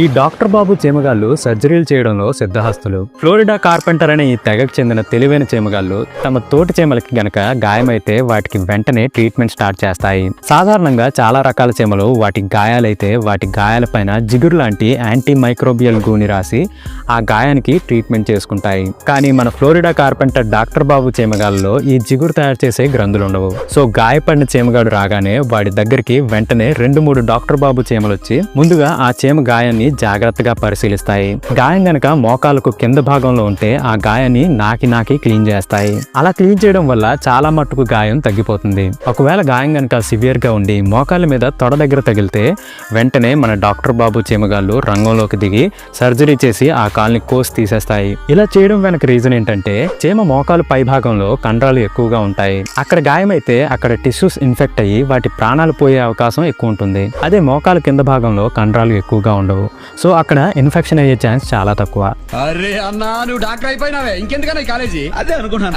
ఈ డాక్టర్ బాబు చేమగాళ్ళు సర్జరీలు చేయడంలో సిద్ధహస్తులు. ఫ్లోరిడా కార్పెంటర్ అనే ఈ తెగకు చెందిన తెలివైన చేమగాళ్ళు తమ తోటి చేమలకి గనక గాయమైతే వాటికి వెంటనే ట్రీట్మెంట్ స్టార్ట్ చేస్తాయి. సాధారణంగా చాలా రకాల చీమలు వాటి గాయాలైతే వాటి గాయాలపైన జిగురు లాంటి యాంటీ మైక్రోబియల్ గూని రాసి ఆ గాయానికి ట్రీట్మెంట్ చేసుకుంటాయి. కానీ మన ఫ్లోరిడా కార్పెంటర్ డాక్టర్ బాబు చేమగాళ్ళలో ఈ జిగురు తయారు చేసే గ్రంథులు ఉండవు సో గాయపడిన చేమగాడు రాగానే వాడి దగ్గరికి వెంటనే రెండు మూడు డాక్టర్ బాబు చేమలు వచ్చి ముందుగా ఆ చీమ గాయాన్ని జాగ్రత్తగా పరిశీలిస్తాయి. గాయం గనక మోకాలకు కింద భాగంలో ఉంటే ఆ గాయాన్ని నాకి నాకి క్లీన్ చేస్తాయి. అలా క్లీన్ చేయడం వల్ల చాలా మట్టుకు గాయం తగ్గిపోతుంది. ఒకవేళ గాయం గనక సివియర్గా ఉండి మోకాళ్ళ మీద తొడ దగ్గర తగిలితే వెంటనే మన డాక్టర్ బాబు చీమగాళ్ళు రంగంలోకి దిగి సర్జరీ చేసి ఆ కాల్ని కోసి తీసేస్తాయి. ఇలా చేయడం వెనక రీజన్ ఏంటంటే చీమ మోకాలు పై భాగంలో కండరాలు ఎక్కువగా ఉంటాయి. అక్కడ గాయమైతే అక్కడ టిష్యూస్ ఇన్ఫెక్ట్ అయ్యి వాటి ప్రాణాలు పోయే అవకాశం ఎక్కువ ఉంటుంది. అదే మోకాలు కింద భాగంలో కండరాలు ఎక్కువగా ఉండవు. సో అక్కడ ఇన్ఫెక్షన్ అయ్యే ఛాన్స్ చాలా తక్కువ. అరే అన్నా నువ్వు డాక్టర్ అయిపోయినావే. ఇంకెందుకన్నా ఈ కాలేజీ? అదే అనుకున్నాను